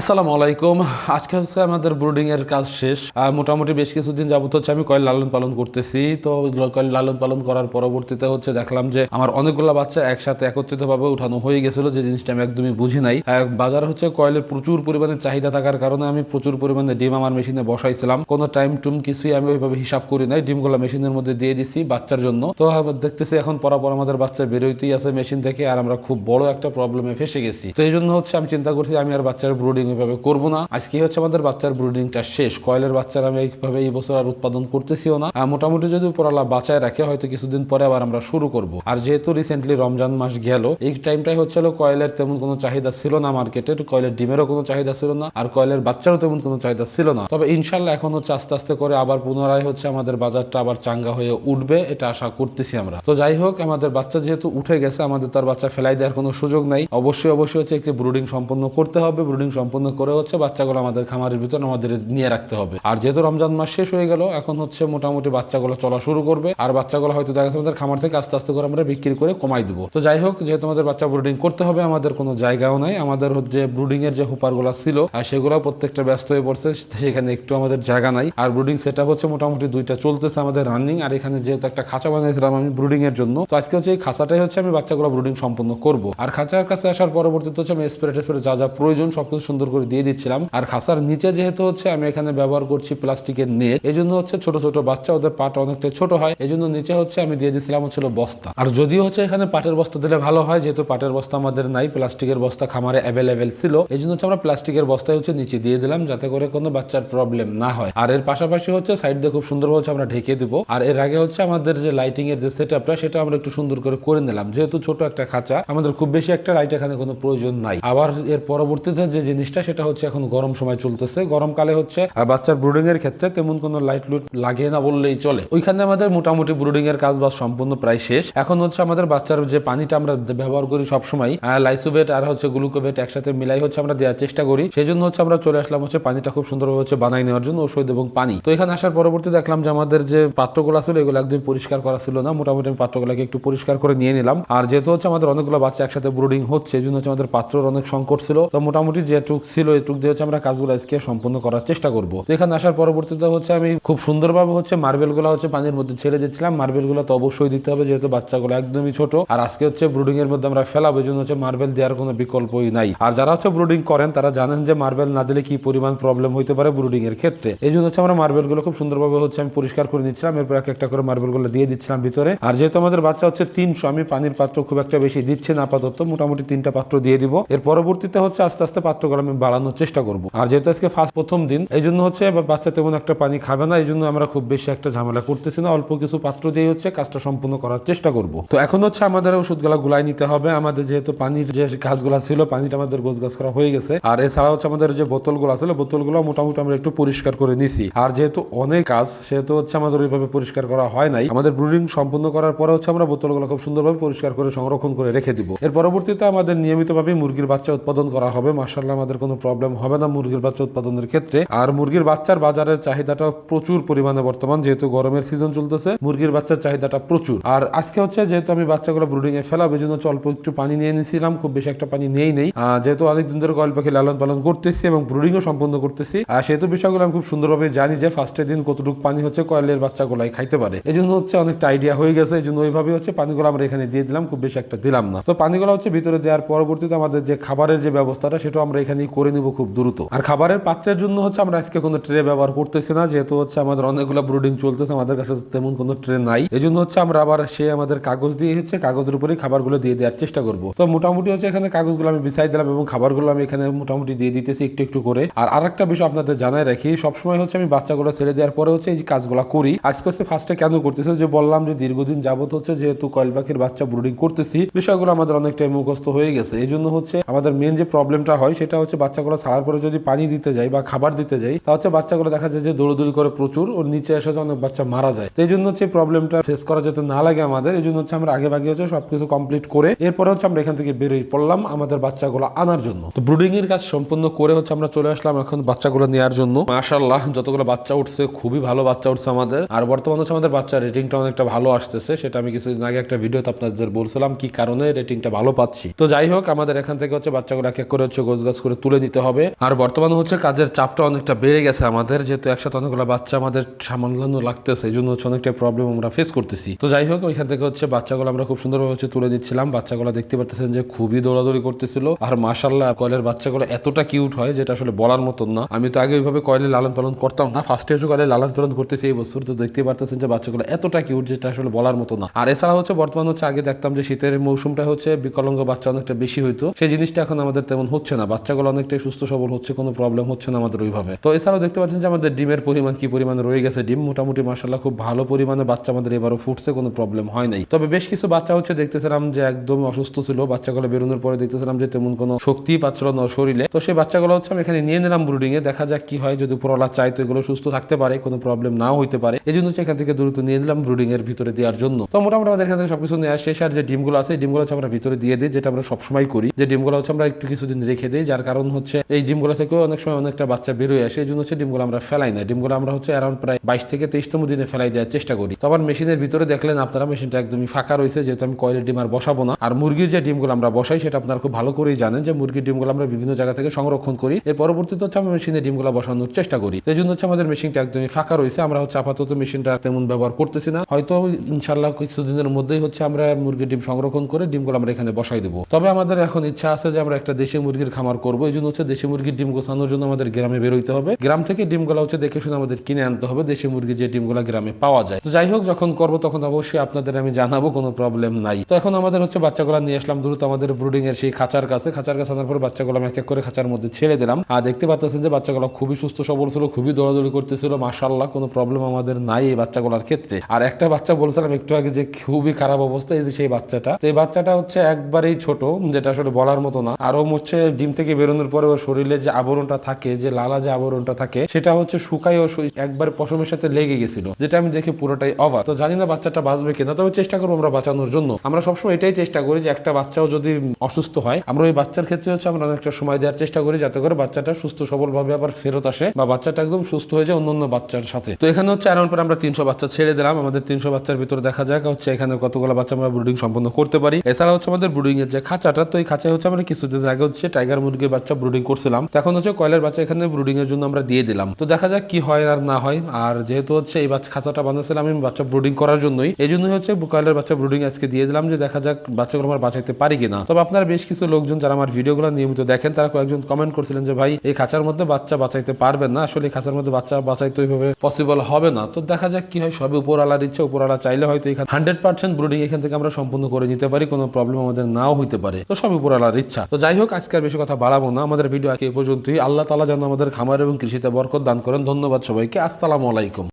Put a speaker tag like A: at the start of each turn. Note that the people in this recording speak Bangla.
A: আসসালামু আলাইকুম। আজকে হচ্ছে আমাদের ব্রুডিং এর কাজ শেষ। মোটামুটি বেশ কিছুদিন যাবত হচ্ছে আমি কয়েল লালন পালন করতেছি। তো কয়েল লালন পালন করার পরবর্তীতে হচ্ছে দেখলাম যে আমার অনেকগুলো বাচ্চা একসাথে একত্রিত ভাবে উঠানো হয়ে গেছিল, যে জিনিসটা আমি একদমই বুঝি নাই। বাজার হচ্ছে কয়েলের প্রচুর পরিমাণে চাহিদা থাকার কারণে আমি প্রচুর পরিমাণে ডিম আমার মেশিনে বসাইছিলাম। কোনো টাইম টুম কিছুই আমি ওইভাবে হিসাব করি নাই। ডিমগুলো মেশিনের মধ্যে দিয়ে দিছি বাচ্চার জন্য। তো দেখতেছি এখন পরাপর আমাদের বাচ্চা বেরোইতেই আছে মেশিন থেকে, আর আমরা খুব বড় একটা প্রবলেমে ফেসে গেছি। তো এই জন্য হচ্ছে আমি চিন্তা করছি আমি আর বাচ্চার ব্রুডিং ওইভাবে করব না। আজকে হচ্ছে আমাদের বাচ্চার ব্রুডিংটা শেষ। কয়েলের বাচ্চার আমি এইভাবে এই বছর আর উৎপাদন করতেছিও না। মোটামুটি যদি উপরালা বাঁচায় রাখে, হয়তো কিছুদিন পরে আবার আমরা শুরু করব। আর যেহেতু রিসেন্টলি রমজান মাস গেল, এই টাইমটাই হচ্ছিল কয়েলের তেমন কোনো চাহিদা ছিল না মার্কেটে কয়েলের ডিমেরও কোনো চাহিদা ছিল না, আর কয়েলের বাচ্চারও তেমন কোনো চাহিদা ছিল না। তবে ইনশাল্লাহ এখন হচ্ছে আস্তে আস্তে করে আবার পুনরায় হচ্ছে আমাদের বাজারটা আবার চাঙ্গা হয়ে উঠবে, এটা আশা করতেছি আমরা। তো যাই হোক, আমাদের বাচ্চা যেহেতু উঠে গেছে, আমাদের তার বাচ্চা ফেলাই দেওয়ার কোনো সুযোগ নাই। অবশ্যই অবশ্যই হচ্ছে একটি ব্রুডিং সম্পন্ন করতে হবে। ব্রুডিং সম্পন্ন করে হচ্ছে বাচ্চাগুলো আমাদের খামারের ভিতর আমাদের নিয়ে রাখতে হবে। আর যেহেতু রমজান মাস শেষ হয়ে গেল, এখন হচ্ছে মোটামুটি বাচ্চাগুলো চলা শুরু করবে। আর বাচ্চাগুলো হয়তো দেখা যাচ্ছে আমাদের খামার থেকে আস্তে আস্তে করে আমরা বিক্রি করে কমাই দিব। তো যাই হোক, যেহেতু আমাদের বাচ্চা ব্রুডিং করতে হবে, আমাদের কোনো জায়গাও নাই। আমাদের হচ্ছে ব্রুডিং এর যে হুপারগুলো ছিল, আর সেগুলো প্রত্যেকটা ব্যস্ত হয়ে পড়ছে, সেখানে একটু আমাদের জায়গা নাই। আর ব্রুডিং সেট হচ্ছে মোটামুটি দুইটা চলতেছে আমাদের রানিং আর এখানে যেহেতু একটা খাঁচা বানিয়েছিলাম আমি ব্রুডিং এর জন্য, তো আজকে হচ্ছে এই খাঁচাটাই হচ্ছে আমি বাচ্চাগুলো ব্রুডিং সম্পন্ন করব। আর খাঁচার কাছে আসার পরবর্তীতে হচ্ছে আমি স্প্রে টেস্প্রে যা যা প্রয়োজন সবকিছু সুন্দর করে দিয়ে দিচ্ছিলাম। আর খাঁচার নিচে যেহেতু হচ্ছে আমি এখানে ব্যবহার করছি প্লাস্টিকের নেট এই জন্য হচ্ছে ছোট ছোট বাচ্চা ওদের পাটা অনেকটা ছোট হয় এই জন্য নিচে হচ্ছে আমি দিয়ে দিচ্ছিলাম হচ্ছিল বস্তা। আর যদিও হচ্ছে এখানে পাটের বস্তা দিলে ভালো হয়, যেহেতু পাটের বস্তা আমাদের নাই, প্লাস্টিকের বস্তা খামারে অ্যাভেলেবেল ছিল এই জন্য হচ্ছে আমরা প্লাস্টিকের বস্তায় হচ্ছে নিচে দিয়ে দিলাম, যাতে করে কোনো বাচ্চার প্রবলেম না হয়। আর এর পাশাপাশি হচ্ছে সাইড দিয়ে খুব সুন্দরভাবে হচ্ছে আমরা ঢেকে দিব। আর এর আগে হচ্ছে আমাদের যে লাইটিং এর যে সেট আপটা সেটা আমরা একটু সুন্দর করে করে নিলাম। যেহেতু ছোট একটা খাঁচা, আমাদের খুব বেশি একটা লাইট এখানে কোনো প্রয়োজন নাই। আবার এর পরবর্তীতে যে জিনিসটা, সেটা হচ্ছে এখন গরম সময় চলতেছে। গরমকালে হচ্ছে বাচ্চার ব্রুডিং এর ক্ষেত্রে তেমন কোনো লাইট লুট লাগে না বললেই চলে। ওইখানে আমাদের মোটামুটি ব্রুডিং এর কাজ বাজ সম্পূর্ণ প্রায় শেষ। এখন হচ্ছে আমাদের বাচ্চার যে পানিটা আমরা ব্যবহার করি সবসময় লাইসোবেট আর হচ্ছে গ্লুকোভেট একসাথে মিলাই হচ্ছে আমরা দেওয়ার চেষ্টা করি। সেই জন্য হচ্ছে আমরা চলে আসলাম হচ্ছে পানিটা খুব সুন্দরভাবে হচ্ছে বানাই নেওয়ার জন্য ওষুধ এবং পানি। তো এখানে আসার পরবর্তী দেখলাম যে আমাদের যে পাত্রগুলো ছিল, এগুলো একদম পরিষ্কার করা ছিল না। মোটামুটি আমি পাত্রগুলোকে একটু পরিষ্কার করে নিয়ে নিলাম। আর যেহেতু হচ্ছে আমাদের অনেকগুলো বাচ্চা একসাথে ব্রুডিং হচ্ছে এই জন্য হচ্ছে আমাদের পাত্রের অনেক সংকট ছিল। তো মোটামুটি যেটুক ছিল এটুক দিয়ে হচ্ছে আমরা কাজগুলো আজকে সম্পূর্ণ করার চেষ্টা করব। এখানে আসার পরবর্তীতে হচ্ছে আমি খুব সুন্দরভাবে হচ্ছে মার্বেলগুলো হচ্ছে পানির মধ্যে ছেড়ে দিচ্ছিলাম মার্বেলগুলো তো অবশ্যই দিতে হবে, যেহেতু বাচ্চাগুলো একদমই ছোট। আর আজকে হচ্ছে ব্রুডিং এর মধ্যে আমরা ফেলাবো জন্য হচ্ছে মার্বেল দেওয়ার কোনো বিকল্পই নাই। আর যারা হচ্ছে ব্রুডিং করেন, তারা জানেন যে মার্বেল না দিলে কি পরিমাণ প্রবলেম হইতে পারে ব্রুডিং এর ক্ষেত্রে। এই জন্য হচ্ছে আমরা মার্বেলগুলো খুব সুন্দরভাবে হচ্ছে আমি পরিষ্কার করে নিচ্ছিলাম। এরপর এক একটা করে মার্বেলগুলো দিয়ে দিচ্ছিলাম ভিতরে। আর যেহেতু আমাদের বাচ্চা হচ্ছে তিনশো, আমি পানির পাত্র খুব একটা বেশি দিচ্ছি না, আপাতত মোটামুটি তিনটা পাত্র দিয়ে দিব। এর পরবর্তীতে হচ্ছে আস্তে আস্তে পাত্রগুলো আমি বাড়ানোর চেষ্টা করব। আর যেহেতু আজকে ফার্স্ট প্রথম দিন এই জন্য হচ্ছে বাচ্চা তেমন একটা পানি খাবে না এই জন্য আমরা খুব বেশি একটা ঝামেলা করতেছি না। অল্প কিছু পাত্র দিয়ে হচ্ছে কাজটা সম্পূর্ণ করার চেষ্টা করব। তো এখন হচ্ছে আমাদের ওষুধগুলা গুলাই নিতে হবে। আমাদের যেহেতু পানির যে গাছগুলা ছিল, পানিটা আমাদের গোছ গাছ করা হয়ে গেছে। আর এছাড়া হচ্ছে আমাদের যে বোতলগুলো ছিল বোতলগুলো মোটামুটি আমরা একটু পরিষ্কার করে নিছি। আর যেহেতু অনেক কাজ, সেহেতু হচ্ছে আমাদের ওইভাবে পরিষ্কার করা হয় নাই। আমাদের ব্রুডিং সম্পূর্ণ করার পরে হচ্ছে আমরা বোতলগুলো খুব সুন্দরভাবে পরিষ্কার করে সংরক্ষণ করে রেখে দিব। এর পরবর্তীতে আমাদের নিয়মিতভাবে মুরগির বাচ্চা উৎপাদন করা হবে। মার্শাল্লাহ আমাদের কোনো প্রবলেম হবে না মুরগির বাচ্চা উৎপাদনের ক্ষেত্রে। আর মুরগির বাচ্চার বাজারের চাহিদাটা প্রচুর পরিমাণে বর্তমান যেহেতু গরমের সিজন চলতেছে মুরগির বাচ্চার চাহিদাটা প্রচুর। আর আজকে হচ্ছে যেহেতু আমি বাচ্চাগুলো ব্রুডিং এ ফেলাবো জন্য অল্প একটু পানি নিয়ে নিয়েছিলাম খুব বেশি একটা পানি নেই আহ, যেহেতু অনেকদিন ধরে কয়েল পাখি লালন পালন করতেছি এবং ব্রুডিংও সম্পন্ন করতেছি আর সেহেতু বিষয়গুলো আমি খুব সুন্দরভাবে জানি যে ফার্স্টের দিন কতটুকু পানি হচ্ছে কয়েলের বাচ্চাগুলাই খাইতে পারে। এই জন্য হচ্ছে অনেকটা আইডিয়া হয়ে গেছে এই জন্য ওইভাবে হচ্ছে পানিগুলো আমরা এখানে দিয়ে দিলাম খুব বেশি একটা দিলাম না। তো পানিগুলো হচ্ছে ভিতরে দেওয়ার পরবর্তীতে আমাদের যে খাবারের যে ব্যবস্থাটা সেটা আমরা এখানেই করে নিব খুব দ্রুত। আর খাবারের পাত্রের জন্য হচ্ছে আমরা আজকে কোনো ট্রে ব্যবহার করতেছি না, যেহেতু হচ্ছে আমাদের অনেকগুলো ব্রুডিং চলতেছে, আমাদের কাছে তেমন কোনো ট্রে নাই। এই জন্য হচ্ছে আমরা আবার সে আমাদের কাগজ দিয়ে হচ্ছে কাগজের উপরেই খাবারগুলো দিয়ে দেওয়ার চেষ্টা করব। তো মোটামুটি হচ্ছে এখানে কাগজগুলো আমি বিছাই দিলাম এবং খাবারগুলো আমি এখানে মোটামুটি দিয়ে দিতেছি একটু একটু করে। আর আরেকটা বিষয় আপনাদের জানাই রাখি, সবসময় হচ্ছে আমি বাচ্চাগুলো ছেড়ে দেওয়ার পরে হচ্ছে এই কাজগুলো করি, আজকে হচ্ছে ফার্স্টে কেন করতেছে? যে বললাম যে দীর্ঘদিন যাবত হচ্ছে যেহেতু কয়েল পাখির বাচ্চা ব্রুডিং করতেছি, বিষয়গুলো আমাদের অনেকটাই মুখস্থ হয়ে গেছে। এই জন্য হচ্ছে আমাদের মেন যে প্রবলেমটা হয়, সেটা হচ্ছে বাচ্চাগুলো ছাড়ার পরে যদি পানি দিতে যাই বা খাবার দিতে যাই, তা হচ্ছে বাচ্চাগুলো দেখা যায় যে দৌড়দৌড়ি করে প্রচুর ওর নিচে এসে অনেক বাচ্চা মারা যায়। এই জন্য হচ্ছে প্রবলেমটা ফেস করা যাতে না লাগে আমাদের এই জন্য হচ্ছে আমরা আগে ভাগে হচ্ছে সবকিছু কমপ্লিট করে এরপরে হচ্ছে আমরা এখান থেকে বেরিয়ে পড়লাম আমাদের বাচ্চাগুলো আনার জন্য। তো ব্রুডিং এর কাজ সম্পূর্ণ করে হচ্ছে আমরা চলে আসলাম এখন বাচ্চাগুলো নেওয়ার জন্য। মাশাল্লাহ যতগুলো বাচ্চা উঠছে, খুবই ভালো বাচ্চা উঠছে আমাদের। আর বর্তমানে হচ্ছে আমাদের বাচ্চা রেটিংটা অনেকটা ভালো আসতেছে, সেটা আমি কিছুদিন আগে একটা ভিডিওতে আপনাদের বলছিলাম কি কারণে রেটিংটা ভালো পাচ্ছি। তো যাই হোক, আমাদের এখান থেকে হচ্ছে বাচ্চাগুলো এক এক করে হচ্ছে গোছ গাছ করে তুলে নিতে হবে। আর বর্তমানে হচ্ছে কাজের চাপটা অনেকটা বেড়ে গেছে আমাদের, যেহেতু একসাথে অনেকগুলো বাচ্চা আমাদের সামলানো লাগতেছে, এই জন্য হচ্ছে অনেকটা প্রবলেম আমরা ফেস করতেছি। তো যাই হোক, ওইখান থেকে হচ্ছে বাচ্চাগুলো আমরা খুব সুন্দরভাবে হচ্ছে তুলে দিচ্ছিলাম বাচ্চাগুলো দেখতে পারতেছেন যে খুবই দৌড়াদৌড়ি করতেছিল। আর মাশাল্লাহ কয়েলের বাচ্চাগুলো এতটা কিউট হয়, যেটা আসলে বলার মতন না। আমি তো আগে ওইভাবে কয়েলে লালন পালন করতাম না ফার্স্ট এসে কয়েলে লালন পালন করতেছি এই বছর। তো দেখতে পারতেছেন যে বাচ্চাগুলো এতটা কিউট যেটা আসলে বলার মতো না। আর এছাড়া হচ্ছে বর্তমান হচ্ছে আগে দেখতাম যে শীতের মৌসুমটা হচ্ছে বিকলাঙ্গ বাচ্চা অনেকটা বেশি হইতো। সেই জিনিসটা এখন আমাদের তেমন হচ্ছে না। বাচ্চাগুলো অনেকটাই সুস্থ, সবল হচ্ছে, কোনো প্রবলেম হচ্ছে না আমাদের ওইভাবে। তো এছাড়াও দেখতে পাচ্ছেন যে আমাদের ডিমের পরিমাণ কি পরিমাণে রয়ে গেছে ডিম? মোটামুটি মাসাল্লাহ খুব ভালো পরিমাণে বাচ্চা আমাদের এবারও ফুটছে, কোনো প্রবলেম হয় নাই। তবে বেশ কিছু বাচ্চা হচ্ছে দেখতেছিলাম যে একদম অসুস্থ ছিল, বাচ্চাগুলো বেরোনোর পরে দেখতেছিলাম যে তেমন কোনো শক্তি পাচ্ছিল না শরীরে। তো সেই বাচ্চাগুলো হচ্ছে আমি এখানে নিয়ে নিলাম ব্রুডিং এ দেখা যাক কি হয়, যদি উপরওয়ালা চাই তো এগুলো সুস্থ থাকতে পারে, কোনো প্রবলেম নাও হইতে পারে। এই জন্য এখান থেকে দ্রুত নিয়ে নিলাম ব্রুডিং এর ভিতরে দেওয়ার জন্য। তো মোটামুটি আমাদের এখান থেকে সবকিছু নেওয়া শেষ, আর যে ডিমগুলো আছে ডিমগুলো হচ্ছে আমরা ভিতরে দিয়ে দিই, যেটা আমরা সবসময় করি। যে ডিমগুলো হচ্ছে আমরা একটু কিছুদিন রেখে দিই, যার কারণ হচ্ছে এই ডিমগুলো থেকেও অনেক সময় অনেকটা বাচ্চা বেরোয় আসে, এই জন্য হচ্ছে ডিমগুলো আমরা ফেলাই না ডিমগুলো আমরা হচ্ছে অ্যারাউন্ড প্রায় বাইশ থেকে তেইশতম দিনে ফেলাই দেওয়ার চেষ্টা করি। তো আবার মেশিনের ভিতরে দেখলেন আপনারা, মেশিনটা একদমই ফাঁকা রয়েছে, যেহেতু আমি কয়েলের ডিম আর বসাবো না। আর মুরগির যে ডিমগুলো আমরা বসাই, সেটা আপনারা খুব ভালো করেই জানেন যে মুরগির ডিমগুলো আমরা বিভিন্ন জায়গা থেকে সংরক্ষণ করি। এর পরবর্তীতে হচ্ছে আমরা মেশিনে ডিমগুলো বসানোর চেষ্টা করি। এই জন্য হচ্ছে আমাদের মেশিনটা একদমই ফাঁকা রয়েছে। আমরা হচ্ছে আপাতত মেশিনটা তেমন ব্যবহার করতেছি না। হয়তো ইনশাল্লাহ কিছুদিনের মধ্যেই হচ্ছে আমরা মুরগির ডিম সংরক্ষণ করে ডিমগুলো আমরা এখানে বসাই দেবো। তবে আমাদের এখন ইচ্ছা আছে যে আমরা একটা দেশি মুরগির খামার করব। জন্য হচ্ছে দেশি মুরগির ডিম গোছানোর জন্য আমাদের গ্রামে বেরোইতে হবে। গ্রাম থেকে ডিমগুলো হচ্ছে দেখে শুনে আমাদের কিনে আনতে হবে। দেশি মুরগি যে ডিমগুলো গ্রামে পাওয়া যায়। তো যাই হোক, যখন করব তখন অবশ্যই আপনাদের আমি জানাব, কোনো প্রবলেম নাই। তো এখন আমাদের হচ্ছে বাচ্চাগুলো নিয়ে আসলাম। দ্রুত আমাদের ব্রুডিং এর সেই খাঁচার কাছে। খাঁচার কাছে আনার পর বাচ্চাগুলো আমি এক এক করে খাঁচার মধ্যে ছেড়ে দিলাম। আর দেখতে পাচ্ছেন যে বাচ্চাগুলো খুবই সুস্থ, সবল ছিল, খুবই দৌড়াদৌড়ি করতেছিল। মাশাল্লাহ কোনো প্রবলেম আমাদের নাই এই বাচ্চাগুলোর ক্ষেত্রে। আর একটা বাচ্চা বলছিলাম একটু আগে যে খুবই খারাপ অবস্থা, এই যে সেই বাচ্চাটা। তো এই বাচ্চাটা হচ্ছে একবারেই ছোট, যেটা আসলে বলার মতো না। আরও হচ্ছে ডিম থেকে বেরোনোর পরে ওর শরীরে যে আবরণটা থাকে, যে লালা যে আবরণটা থাকে, সেটা হচ্ছে শুকাই ও একবার পশমের সাথে লেগে গেছিল, যেটা আমি দেখে পুরোটাই অবাক। তো জানি না বাচ্চাটা বাঁচবে কিনা, তবে চেষ্টা করব আমরা বাঁচানোর জন্য। আমরা সবসময় এটাই চেষ্টা করি যে একটা বাচ্চাও যদি অসুস্থ হয়, আমরা ওই বাচ্চার ক্ষেত্রে হচ্ছে আমরা অনেকটা সময় দেওয়ার চেষ্টা করি যাতে করে বাচ্চাটা সুস্থ সবল ভাবে আবার ফেরত আসে, বা বাচ্চাটা একদম সুস্থ হয়ে যায় অন্য অন্য বাচ্চার সাথে। তো এখানে হচ্ছে অ্যারাউন্ড পরে আমরা তিনশো বাচ্চা ছেড়ে দিলাম, আমাদের তিনশো বাচ্চার ভিতরে দেখা যাক হচ্ছে এখানে কতগুলো বাচ্চা আমরা ব্রুডিং সম্পন্ন করতে পারি। এছাড়া হচ্ছে আমাদের ব্রুডিং এর যে খাঁচাটা, তো এই খাঁচায় হচ্ছে আমরা কিছুদিন আগে হচ্ছে টাইগার মুরগির বাচ্চা ব্রুডিং করছিলাম। এখন হচ্ছে কয়লার বাচ্চা এখানে ব্রুডিং এর জন্য আমরা দিয়ে দিলাম। তো দেখা যাক কি হয় আর না হয়। আর যেহেতু হচ্ছে এই বাচ্চা খাঁচাটা বানাচ্ছিলাম আমি বাচ্চা ব্রুডিং করার জন্যই, এই জন্যই হচ্ছে কয়লার বাচ্চা ব্রুডিং আজকে দিয়ে দিলাম যে দেখা যাক বাচ্চাগুলো আমরা বাঁচাইতে পারি কিনা। তবে আপনারা বেশ কিছু লোকজন যারা আমার ভিডিওগুলো নিয়মিত দেখেন, তারা কয়েকজন কমেন্ট করছিলেন যে, ভাই, এই খাঁচার মধ্যে বাচ্চা বাঁচাইতে পারবেন না। আসলে এই খাঁচার মধ্যে বাচ্চা বাঁচাইতে ওইভাবে পসিবল হবে না। তো দেখা যাক কি হয়। সবে উপরওয়ালার ইচ্ছা উপরওয়ালা চাইলে হয়তো এখানে হান্ড্রেড পার্সেন্ট ব্রুডিং এখান থেকে আমরা সম্পূর্ণ করে নিতে পারি। কোনো প্রবলেম আমাদের নাও হইতে পারে। তো সব উপরওয়ালার ইচ্ছা। তো যাই হোক, আজকে আর বেশি কথা বাড়াবো না আমাদের ভিডিও আজকে পর্যন্তই। আল্লাহ তালা যেন আমাদের খামার এবং কৃষিতে বরকত দান করেন। ধন্যবাদ সবাইকে। আসসালামু আলাইকুম।